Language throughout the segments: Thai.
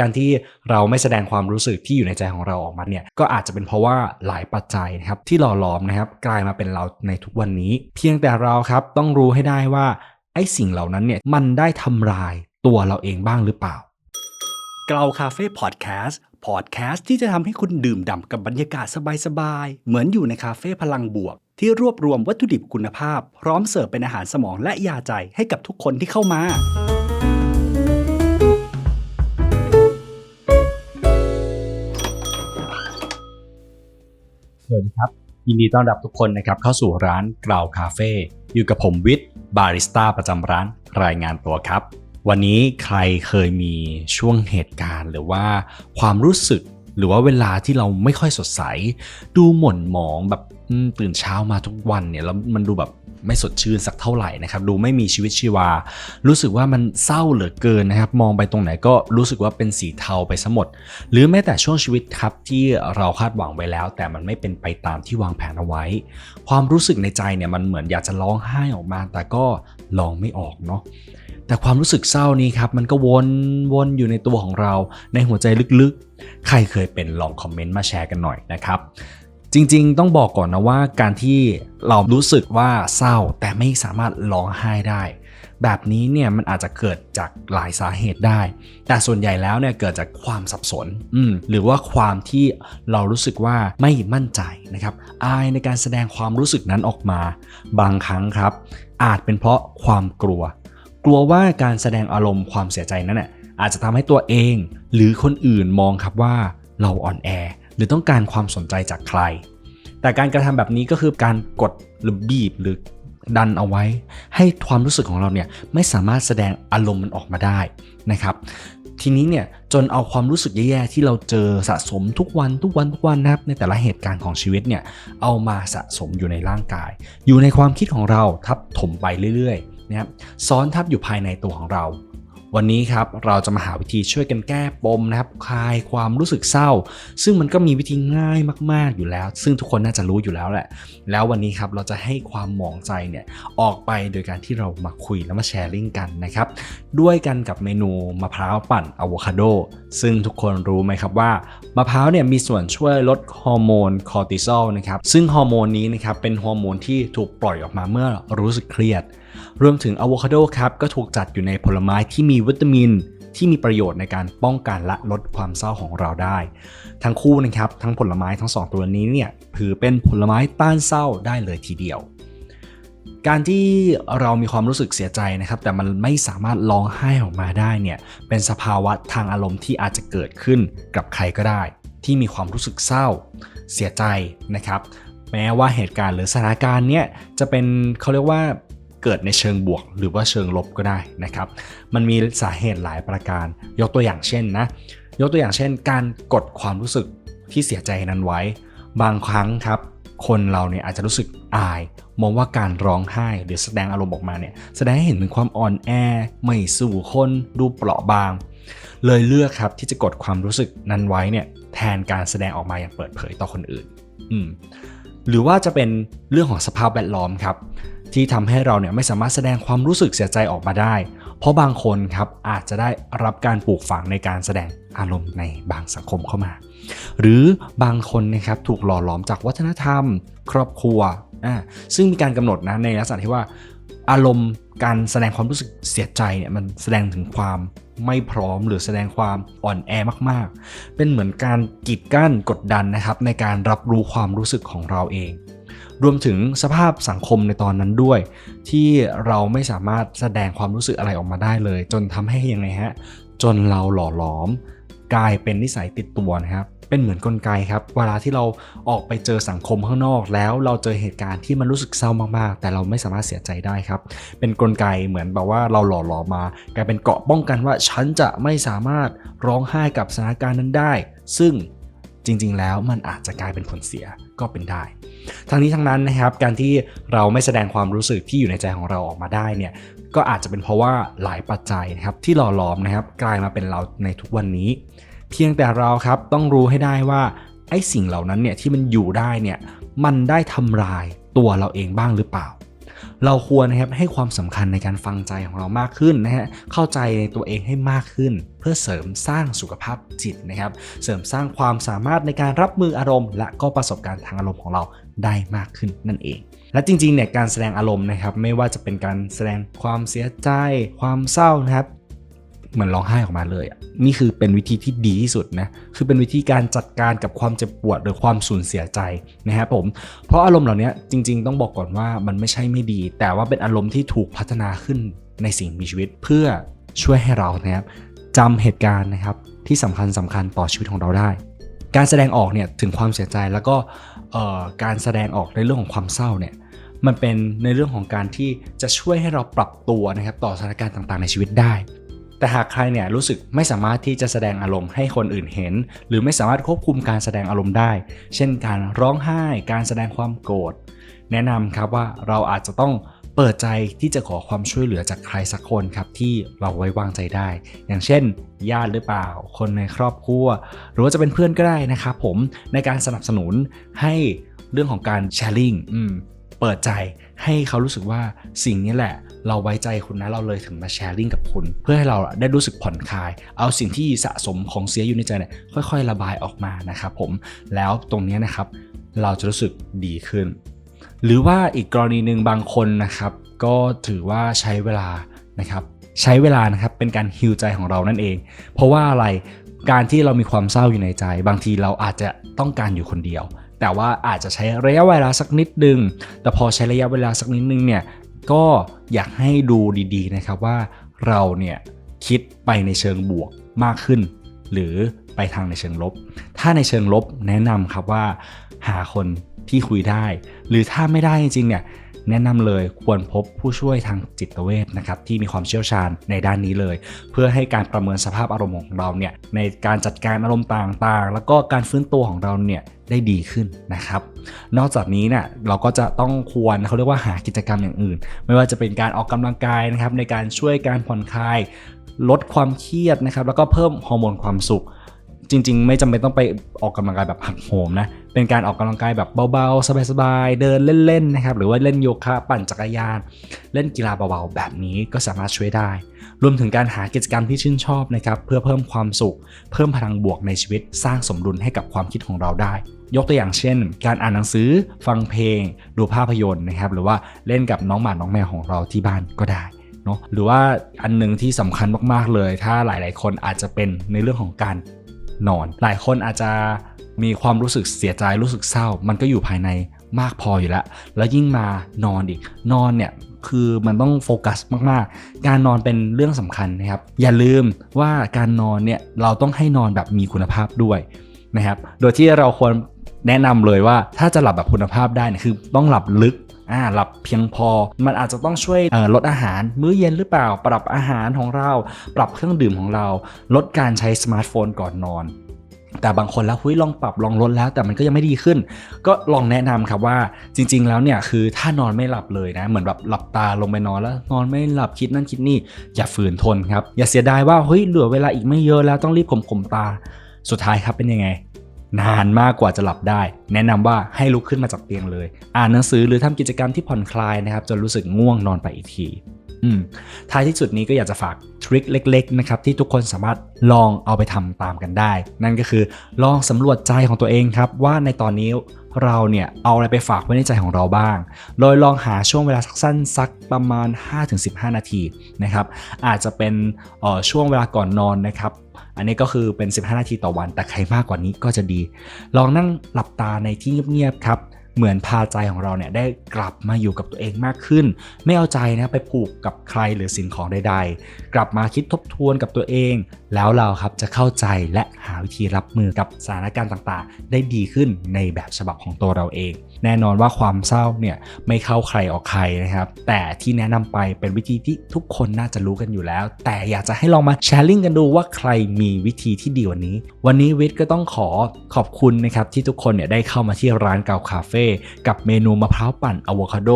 การที่เราไม่แสดงความรู้สึกที่อยู่ในใจของเราออกมาเนี่ยก็อาจจะเป็นเพราะว่าหลายปัจจัยนะครับที่หล่อหลอมนะครับกลายมาเป็นเราในทุกวันนี้ เพียงแต่เราครับต้องรู้ให้ได้ว่าไอ้สิ่งเหล่านั้นเนี่ยมันได้ทำลายตัวเราเองบ้างหรือเปล่าเกลาคาเฟ่พอดแคสต์พอดแคสต์ที่จะทำให้คุณดื่มด่ำกับบรรยากาศสบายๆ เหมือนอยู่ในคาเฟ่พลังบวก ที่รวบรวมวัตถุดิบคุณภาพ พร้อมเสิร์ฟเป็นอาหารสมองและยาใจให้กับทุกคนที่เข้ามา วัสดีครับยินดีต้อนรับทุกคนนะครับเข้าสู่ร้านกราวคาเฟ่อยู่กับผมวิทย์บาริสต้าประจำร้านรายงานตัวครับ วันนี้ใครเคยมีช่วงเหตุการณ์ หรือว่าความรู้สึกหรือว่าเวลาที่เราไม่ค่อยสดใส ดูหม่นหมองแบบตื่นเช้ามาทุกวันเนี่ยแล้วมันดูแบบ ไม่สดชื่นสักเท่าไหร่นะครับ ดูไม่มีชีวิตชีวา รู้สึกว่ามันเศร้าเหลือเกินนะครับ มองไปตรงไหนก็รู้สึกว่าเป็นสีเทาไปซะหมด หรือแม้แต่ช่วงชีวิตครับที่เราคาดหวังไว้แล้ว แต่มันไม่เป็นไปตามที่วางแผนเอาไว้ ความรู้สึกในใจเนี่ยมันเหมือนอยากจะร้องไห้ออกมา แต่ก็ร้องไม่ออกเนาะแต่ความรู้สึกเศร้านี้ครับมันก็วนวนอยู่ในตัวของเราในหัวใจลึกๆ ใครเคยเป็นลองคอมเมนต์มาแชร์กันหน่อยนะครับ จริง ๆ ต้องบอกก่อนนะว่าการที่เรารู้สึกว่าเศร้าแต่ไม่สามารถร้องไห้ได้ แบบนี้เนี่ยมันอาจจะเกิดจากหลายสาเหตุได้ แต่ส่วนใหญ่แล้วเนี่ยเกิดจากความสับสนอืมหรือว่าความที่เรารู้สึกว่าไม่มั่นใจนะครับอายในการแสดงความรู้สึกนั้นออกมา บางครั้งครับ อาจเป็นเพราะความกลัว กลัวว่าการแสดงอารมณ์ความเสียใจนั้นน่ะอาจจะทำให้ตัวเอง หรือคนอื่นมองครับว่าเราอ่อนแอ หรือต้องการความสนใจจากใคร แต่การกระทำแบบนี้ก็คือการกดหรือบีบหรือดันเอาไว้ ให้ความรู้สึกของเราเนี่ยไม่สามารถแสดงอารมณ์มันออกมาได้นะครับ ทีนี้เนี่ยจนเอาความรู้สึกแย่ๆที่เราเจอสะสมทุกวันทุกวันทุกวันนะครับในแต่ละเหตุการณ์ของชีวิตเนี่ยเอามาสะสมอยู่ในร่างกาย อยู่ในความคิดของเราทับถมไปเรื่อยๆนะครับซ้อนทับอยู่ภายในตัวของเรา วันนี้ครับเราจะมาหาวิธีช่วยกันแก้ปมนะครับคลายความรู้สึกเศร้า ซึ่งมันก็มีวิธีง่ายมาก ๆอยู่แล้ว ซึ่งทุกคนน่าจะรู้อยู่แล้วแหละ แล้ววันนี้ครับเราจะให้ความหมองใจเนี่ยออกไปโดยการที่เรามาคุยแล้วมาแชร์ลิงก์กันนะครับด้วยกันกับเมนูมะพร้าวปั่นอะโวคาโดซึ่งทุกคนรู้ไหมครับว่ามะพร้าวเนี่ยมีส่วนช่วยลดฮอร์โมนคอร์ติซอลนะครับซึ่งฮอร์โมนนี้นะครับเป็นฮอร์โมนที่ถูกปล่อยออกมาเมื่อรู้สึกเครียด รวมถึงอะโวคาโดครับก็ถูกจัดอยู่ในผลไม้ที่มีวิตามินที่มีประโยชน์ในการป้องกันและลดความเศร้าของเราได้ ทั้งคู่นะครับทั้งผลไม้ทั้งสองตัวนี้เนี่ยถือเป็นผลไม้ต้านเศร้าได้เลยทีเดียว การที่เรามีความรู้สึกเสียใจนะครับ แต่มันไม่สามารถร้องไห้ออกมาได้เนี่ยเป็นสภาวะทางอารมณ์ที่อาจจะเกิดขึ้นกับใครก็ได้ ที่มีความรู้สึกเศร้า เสียใจนะครับ แม้ว่าเหตุการณ์หรือสถานการณ์เนี้ยจะเป็นเขาเรียกว่า เกิดในเชิงบวก หรือว่าเชิงลบก็ได้นะครับ มันมีสาเหตุหลายประการ ยกตัวอย่างเช่นนะ ยกตัวอย่างเช่น การกดความรู้สึกที่เสียใจนั้นไว้ บางครั้งครับ คนเราเนี่ยอาจจะรู้สึกอาย มองว่าการร้องไห้หรือแสดงอารมณ์ออกมาเนี่ย แสดงให้เห็นถึงความอ่อนแอ ไม่สู่คนดูเปราะบาง เลยเลือกครับที่จะกดความรู้สึกนั้นไว้เนี่ยแทนการแสดงออกมาอย่างเปิดเผยต่อคนอื่น อืมหรือว่าจะเป็นเรื่องของสภาพแวดล้อมครับ ที่ทำให้เราเนี่ยไม่สามารถแสดงความรู้สึกเสียใจออกมาได้ เพราะบางคนครับอาจจะได้รับการปลูกฝังในการแสดงอารมณ์ในบางสังคมเข้ามา หรือบางคนนะครับถูกหล่อหลอมจากวัฒนธรรม ครอบครัวอ่าซึ่งมีการกำหนดนะในลักษณะที่ว่า อารมณ์การแสดงความรู้สึกเสียใจเนี่ยมันแสดงถึงความไม่พร้อมหรือแสดงความอ่อนแอมากๆ เป็นเหมือนการกีดกั้นกดดันนะครับในการรับรู้ความรู้สึกของเราเอง รวมถึงสภาพสังคมในตอนนั้นด้วย ที่เราไม่สามารถแสดงความรู้สึกอะไรออกมาได้เลย จนทำให้ยังไงฮะจนเราหล่อหลอม กลายเป็นนิสัยติดตัวนะครับเป็นเหมือนกลไกครับเวลาที่เราออกไปเจอสังคมข้างนอก แล้วเราเจอเหตุการณ์ที่มันรู้สึกเศร้ามากๆ แต่เราไม่สามารถเสียใจได้ครับ เป็นกลไกเหมือนแบบว่าเราหล่อหลอมมา กลายเป็นเกราะป้องกันว่าฉันจะไม่สามารถร้องไห้กับสถานการณ์นั้นได้ ซึ่ง จริง ๆ แล้วมันอาจจะกลายเป็นผลเสียก็เป็นได้ ทั้งนี้ทั้งนั้นนะครับการที่เราไม่แสดงความรู้สึกที่อยู่ในใจของเราออกมาได้เนี่ยก็อาจจะเป็นเพราะว่าหลายปัจจัยนะครับที่หล่อหลอมนะครับกลายมาเป็นเราในทุกวันนี้ เพียงแต่เราครับต้องรู้ให้ได้ว่าไอ้สิ่งเหล่านั้นเนี่ยที่มันอยู่ได้เนี่ยมันได้ทำลายตัวเราเองบ้างหรือเปล่า เราควรนะครับให้ความสำคัญในการฟังใจของเรามากขึ้นนะฮะเข้าใจในตัวเองให้มากขึ้น เพื่อเสริมสร้างสุขภาพจิตนะครับ เสริมสร้างความสามารถในการรับมืออารมณ์ และก็ประสบการณ์ทางอารมณ์ของเราได้มากขึ้นนั่นเอง และจริงๆเนี่ยการแสดงอารมณ์นะครับ ไม่ว่าจะเป็นการแสดงความเสียใจ ความเศร้านะครับ มือนร้องไห้ออกมาเลยอะนี่คือเป็นวิธีที่ดีที่สุดนะคือเป็นวิธีการจัดการกับความเจ็บปวดหรือความสูญเสียใจนะครับผม เพราะอารมณ์เหล่านี้จริง ๆ ต้องบอกก่อนว่ามันไม่ใช่ไม่ดี แต่ว่าเป็นอารมณ์ที่ถูกพัฒนาขึ้นในสิ่งมีชีวิตเพื่อช่วยให้เรานะครับจำเหตุการณ์นะครับที่สำคัญสำคัญต่อชีวิตของเราได้ การแสดงออกเนี่ยถึงความเสียใจแล้วก็การแสดงออกในเรื่องของความเศร้าเนี่ยมันเป็นในเรื่องของการที่จะช่วยให้เราปรับตัวนะครับต่อสถานการณ์ต่างๆในชีวิตได้ แต่หากใครเนี่ยรู้สึกไม่สามารถที่จะแสดงอารมณ์ให้คนอื่นเห็น หรือไม่สามารถควบคุมการแสดงอารมณ์ได้ เช่นการร้องไห้ การแสดงความโกรธ แนะนำครับว่าเราอาจจะต้องเปิดใจที่จะขอความช่วยเหลือจากใครสักคนครับที่เราไว้วางใจได้ อย่างเช่น ญาติหรือเปล่า คนในครอบครัว หรือว่าจะเป็นเพื่อนก็ได้นะครับผมในการสนับสนุนให้เรื่องของการแชร์ลิงเปิดใจ ให้เขารู้สึกว่าสิ่งนี้แหละ เราไว้ใจคุณนะเราเลยถึงมาแชร์ลิงกับคุณ เพื่อให้เราได้รู้สึกผ่อนคลาย เอาสิ่งที่สะสมของเสียอยู่ในใจเนี่ยค่อย ๆ ระบายออกมานะครับผมแล้วตรงนี้นะครับ เราจะรู้สึกดีขึ้น หรือว่าอีกกรณีหนึ่งบางคนนะครับก็ถือว่าใช้เวลานะครับใช้เวลานะครับเป็นการฮิวใจของเรานั่นเอง เพราะว่าอะไรการที่เรามีความเศร้าอยู่ในใจ บางทีเราอาจจะต้องการอยู่คนเดียว แต่ว่าอาจจะใช้ระยะเวลาสักนิดนึง แต่พอใช้ระยะเวลาสักนิดนึงเนี่ยก็อยากให้ดูดีๆนะครับว่าเราเนี่ยคิดไปในเชิงบวกมากขึ้น หรือไปทางในเชิงลบ ถ้าในเชิงลบแนะนำครับว่าหาคนที่คุยได้ หรือถ้าไม่ได้จริงๆเนี่ย แนะนำเลยควรพบผู้ช่วยทางจิตเวชนะครับที่มีความเชี่ยวชาญในด้านนี้เลย เพื่อให้การประเมินสภาพอารมณ์ของเราเนี่ยในการจัดการอารมณ์ต่างๆ แล้วก็การฟื้นตัวของเราเนี่ยได้ดีขึ้นนะครับ นอกจากนี้เนี่ยเราก็จะต้องควรเขาเรียกว่าหากิจกรรมอย่างอื่น ไม่ว่าจะเป็นการออกกำลังกายนะครับในการช่วยการผ่อนคลาย ลดความเครียดนะครับแล้วก็เพิ่มฮอร์โมนความสุข จริง ๆ ไม่จำเป็นต้องไปออกกำลังกายแบบหักโหมนะ เป็นการออกกำลังกายแบบเบาๆ สบายๆ เดินเล่นๆนะครับ หรือว่าเล่นโยคะปั่นจักรยาน เล่นกีฬาเบาๆ แบบนี้ก็สามารถช่วยได้ รวมถึงการหากิจกรรมที่ชื่นชอบนะครับ เพื่อเพิ่มความสุข เพิ่มพลังบวกในชีวิต สร้างสมดุลให้กับความคิดของเราได้ ยกตัวอย่างเช่น การอ่านหนังสือ ฟังเพลง ดูภาพยนตร์นะครับ หรือว่าเล่นกับน้องหมาน้องแมวของเราที่บ้านก็ได้เนาะหรือว่าอันหนึ่งที่สำคัญมาก ๆ เลย ถ้าหลาย ๆ คนอาจจะเป็นในเรื่องของการ นอน หลายคนอาจจะมีความรู้สึกเสียใจรู้สึกเศร้า มันก็อยู่ภายในมากพออยู่แล้ว แล้วยิ่งมานอนอีก นอนเนี่ยคือมันต้องโฟกัสมากๆ การนอนเป็นเรื่องสำคัญนะครับ อย่าลืมว่าการนอนเนี่ยเราต้องให้นอนแบบมีคุณภาพด้วยนะครับ โดยที่เราควรแนะนำเลยว่าถ้าจะหลับแบบคุณภาพได้เนี่ยคือต้องหลับลึก อ่าหลับเพียงพอ มันอาจจะต้องช่วยลดอาหารมื้อเย็นหรือเปล่า ปรับอาหารของเรา ปรับเครื่องดื่มของเรา ลดการใช้สมาร์ทโฟนก่อนนอนแต่บางคนแล้วเฮ้ยลองปรับลองลดแล้วแต่มันก็ยังไม่ดีขึ้น ก็ลองแนะนำครับว่าจริง ๆ แล้วเนี่ยคือถ้านอนไม่หลับเลยนะ เหมือนแบบหลับตาลงไปนอนแล้ว นอนไม่หลับคิดนั่นคิดนี่ อย่าฝืนทนครับ อย่าเสียดายว่าเฮ้ยเหลือเวลาอีกไม่เยอะแล้วต้องรีบข่มข่มตา สุดท้ายครับเป็นยังไง นานมากกว่าจะหลับได้ แนะนำว่าให้ลุกขึ้นมาจากเตียงเลย อ่านหนังสือหรือทำกิจกรรมที่ผ่อนคลายนะครับจนรู้สึกง่วงนอนไปอีกที อืมท้ายที่สุดนี้ก็อยากจะฝากทริคเล็กๆนะครับที่ทุกคนสามารถลองเอาไปทำตามกันได้ นั่นก็คือลองสำรวจใจของตัวเองครับ ว่าในตอนนี้เราเนี่ยเอาอะไรไปฝากไว้ในใจของเราบ้าง โดยลองหาช่วงเวลาสักสั้นสักประมาณ 5-15 นาทีนะครับ อาจจะเป็นออช่วงเวลาก่อนนอนนะครับ อันนี้ก็คือเป็น 15 นาทีต่อวัน แต่ใครมากกว่านี้ก็จะดี ลองนั่งหลับตาในที่เงียบๆครับ เหมือนพาใจของเราเนี่ยได้กลับมาอยู่กับตัวเองมากขึ้น ไม่เอาใจนะไปผูกกับใครหรือสิ่งของใด ๆ กลับมาคิดทบทวนกับตัวเอง แล้วเราครับจะเข้าใจและหาวิธีรับมือกับสถานการณ์ต่างๆ ได้ดีขึ้นในแบบฉบับของตัวเราเอง แน่นอนว่าความเศร้าเนี่ยไม่เข้าใครออกใครนะครับ แต่ที่แนะนำไปเป็นวิธีที่ทุกคนน่าจะรู้กันอยู่แล้ว แต่อยากจะให้ลองมาแชร์ลิงกันดูว่าใครมีวิธีที่ดีกว่านี้ วันนี้วิทย์ก็ต้องขอขอบคุณนะครับที่ทุกคนเนี่ยได้เข้ามาที่ร้านเก่าคาเฟ่กับเมนูมะพร้าวปั่นอะโวคาโด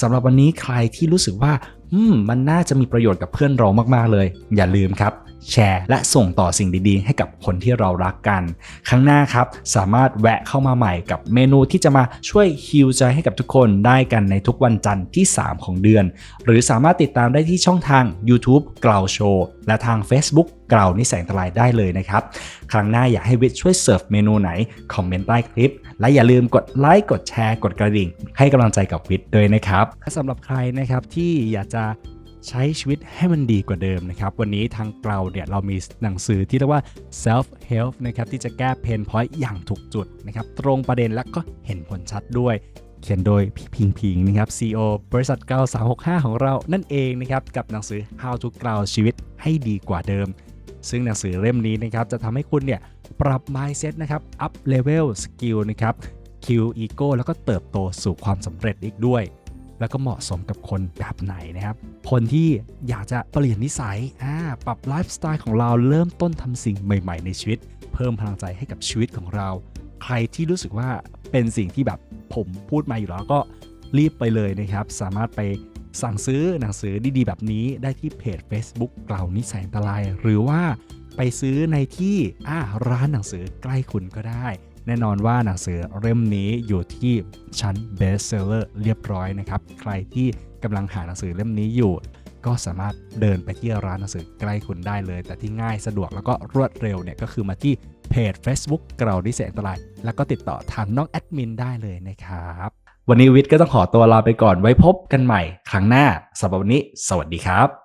สำหรับวันนี้ใครที่รู้สึกว่าอืมมันน่าจะมีประโยชน์กับเพื่อนเรามากๆเลย อย่าลืมครับ แชร์ และส่งต่อสิ่งดีๆ ให้กับคนที่เรารักกัน ครั้งหน้าครับ สามารถแวะเข้ามาใหม่กับเมนูที่จะมาช่วยฮิวใจให้กับทุกคนได้กันในทุกวันจันทร์ที่ 3 ของเดือน หรือสามารถติดตามได้ที่ช่องทาง YouTube กล่าวโชว์และทาง Facebook กล่าวนิสัยอันตรายได้เลยนะครับ ครั้งหน้าอยากให้วิทย์ช่วยเสิร์ฟเมนูไหน คอมเมนต์ใต้คลิป และอย่าลืมกดไลค์กดแชร์ กดกระดิ่ง ให้กำลังใจกับวิทย์ด้วยนะครับสำหรับใครนะครับที่อยากจะ ใช้ชีวิตให้มันดีกว่าเดิมนะครับ วันนี้ทางเราเนี่ยเรามีหนังสือที่เรียกว่า self help นะครับที่จะแก้เพนพอยต์อย่างถูกจุดนะครับตรงประเด็นและก็เห็นผลชัดด้วย เขียนโดยพี่พิงพิงนะครับ CEO บริษัทเกา365 ของเรานั่นเองนะครับกับหนังสือ How to กล่าวชีวิตให้ดีกว่าเดิม ซึ่งหนังสือเล่มนี้นะครับจะทำให้คุณเนี่ยปรับ mindset นะครับ up level skill นะครับ Q ego แล้วก็เติบโตสู่ความสำเร็จอีกด้วย แล้วก็เหมาะสมกับคนแบบไหนนะครับ คนที่อยากจะเปลี่ยนนิสัยปรับไลฟ์สไตล์ของเราเริ่มต้นทำสิ่งใหม่ ๆ ในชีวิต เพิ่มพลังใจให้กับชีวิตของเรา ใครที่รู้สึกว่าเป็นสิ่งที่แบบผมพูดมาอยู่แล้วก็รีบไปเลยนะครับ สามารถไปสั่งซื้อหนังสือดีๆ แบบนี้ได้ที่เพจ Facebook เกล่าวนิสัยอันตราย หรือว่าไปซื้อในที่ร้านหนังสือใกล้คุณก็ได้ แน่นอนว่าหนังสือเล่มนี้อยู่ที่ชั้น bestseller เรียบร้อยนะครับ ใครที่กำลังหาหนังสือเล่มนี้อยู่ ก็สามารถเดินไปที่ร้านหนังสือใกล้คุณได้เลย แต่ที่ง่ายสะดวกแล้วก็รวดเร็วเนี่ยก็คือมาที่เพจ Facebook เกล่าวนิสัยอันตราย แล้วก็ติดต่อทางน้องแอดมินได้เลยนะครับ วันนี้วิทย์ก็ต้องขอตัวลาไปก่อนไว้พบกันใหม่ ครั้งหน้าสำหรับวันนี้ สวัสดีครับ